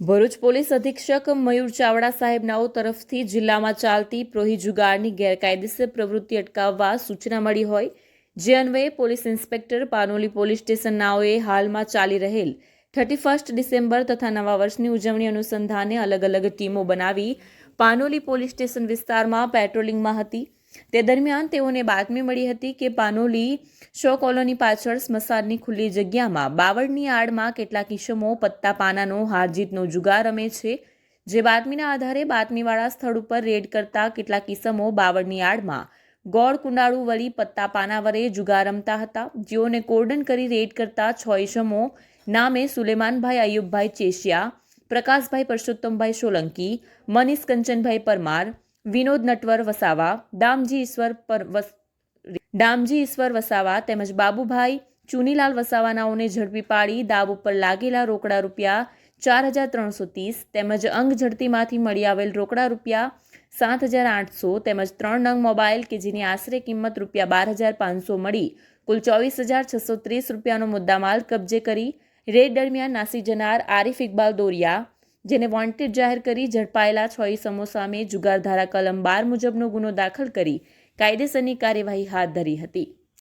Bharuch police અધિક્ષક મયુર ચાવડા સાહેબનાઓ તરફથી જિલ્લામાં ચાલતી પ્રોહી જુગારની ગેરકાયદેસર પ્રવૃત્તિ અટકાવવા સૂચના મળી હોય, જે અન્વયે police inspector Panoli police station નાઓએ હાલમાં ચાલી રહેલ થર્ટી ફર્સ્ટ ડિસેમ્બર તથા નવા વર્ષની ઉજવણી અનુસંધાને અલગ અલગ ટીમો બનાવી પાનોલી પોલીસ સ્ટેશન વિસ્તારમાં પેટ્રોલિંગમાં હતી. તે દરમિયાન તેઓને બાતમી મળી હતી કે પાનોલી શો કોલોની પાછળ સ્મશાનની ખુલ્લી જગ્યામાં બાવળની આડમાં કેટલાક ઈસમો પત્તા પાનાનો હારજીતનો જુગાર રમે છે, જે બાતમીના આધારે બાતમીવાળા સ્થળ ઉપર રેડ કરતા કેટલાક ઈસમો બાવળની આડમાં ગોળ કુંડાળુ વળી પત્તા પાના વડે જુગાર રમતા હતા. જેઓને કોર્ડન કરી રેડ કરતા છ ઈસમો નામે સુલેમાનભાઈ અયુબભાઈ ચેશિયા, પ્રકાશભાઈ પરસોત્તમભાઈ સોલંકી, મનીષ કંચનભાઈ પરમાર વિનોદ નટવર વસાવા દામજી ઈશ્વર પર ડામજી ઈશ્વર વસાવા તેમજ બાબુભાઈ ચુનીલાલ વસાવાનાઓને ઝડપી પાડી દાવ ઉપર લાગેલા રોકડા રૂપિયા ચાર હજાર ત્રણસો ત્રીસ તેમજ અંગ ઝડતીમાંથી મળી આવેલ રોકડા રૂપિયા સાત હજાર આઠસો તેમજ ત્રણ નંગ મોબાઈલ કે જેની આશરે કિંમત રૂપિયા બાર હજાર પાંચસો મળી. કુલ ચોવીસ હજાર છસો ત્રીસ રૂપિયાનો મુદ્દામાલ કબજે કરી રેડ દરમિયાન નાસી જનાર આરિફ ઇકબાલ દોરિયા જેને વોન્ટેડ જાહેર કરી ઝડપાયેલા છ ઇસમો સામે જુગાર ધારા કલમ બાર મુજબનો ગુનો દાખલ કરી કાયદેસરની કાર્યવાહી હાથ ધરી હતી.